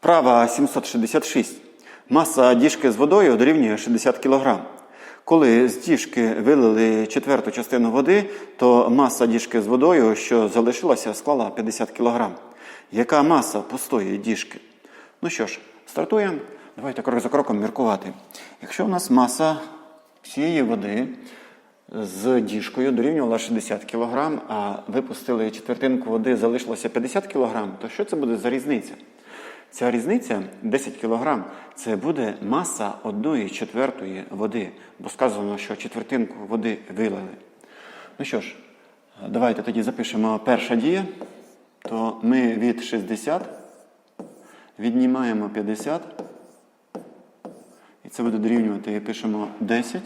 Вправа 766. Маса діжки з водою дорівнює 60 кг. Коли з діжки вилили четверту частину води, то маса діжки з водою, що залишилася, склала 50 кг. Яка маса пустої діжки? Ну що ж, стартуємо. Давайте крок за кроком міркувати. Якщо у нас маса всієї води з діжкою дорівнювала 60 кг, а випустили четвертинку води, залишилося 50 кг, то що це буде за різниця? Ця різниця 10 кг це буде маса 1 четвертої води, бо сказано, що четвертинку води вилили. Ну що ж, давайте тоді запишемо перша дія. То ми від 60 віднімаємо 50. І це буде дорівнювати, пишемо 10.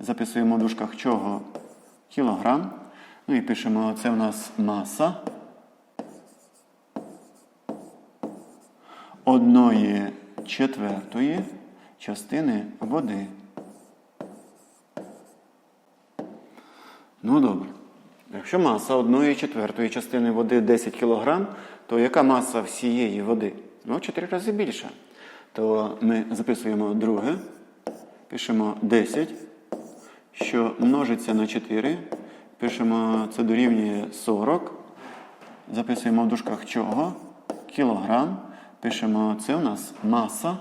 Записуємо в дужках чого кілограм. Ну і пишемо, це у нас маса. Одної четвертої частини води. Ну добре. Якщо маса одної четвертої частини води 10 кг, то яка маса всієї води? Ну, 4 рази більша. То ми записуємо друге, пишемо 10, що множиться на 4. Пишемо, це дорівнює 40. Записуємо в дужках чого? Кілограм. Пишемо, це у нас маса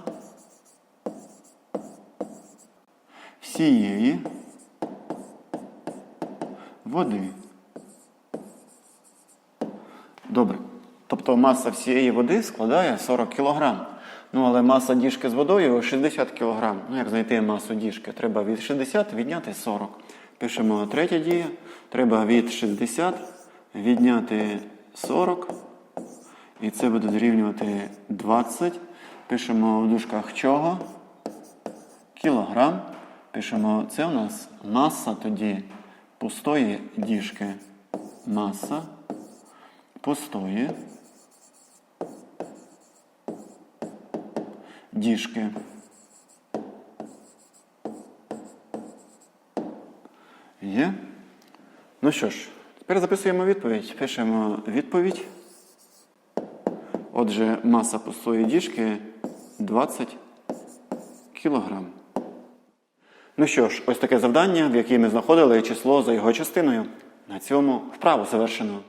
всієї води. Добре. Тобто маса всієї води складає 40 кг. Ну, але маса діжки з водою 60 кг. Ну, як знайти масу діжки? Треба від 60 відняти 40. Пишемо третя дія. Треба від 60 відняти 40. І це буде дорівнювати 20. Пишемо в дужках чого? Кілограм. Пишемо, це у нас маса тоді пустої діжки. Маса пустої діжки. Є? Ну що ж, тепер записуємо відповідь. Пишемо відповідь. Отже, маса пустої діжки 20 кг. Ну що ж, ось таке завдання, в якій ми знаходили число за його частиною. На цьому вправу завершено.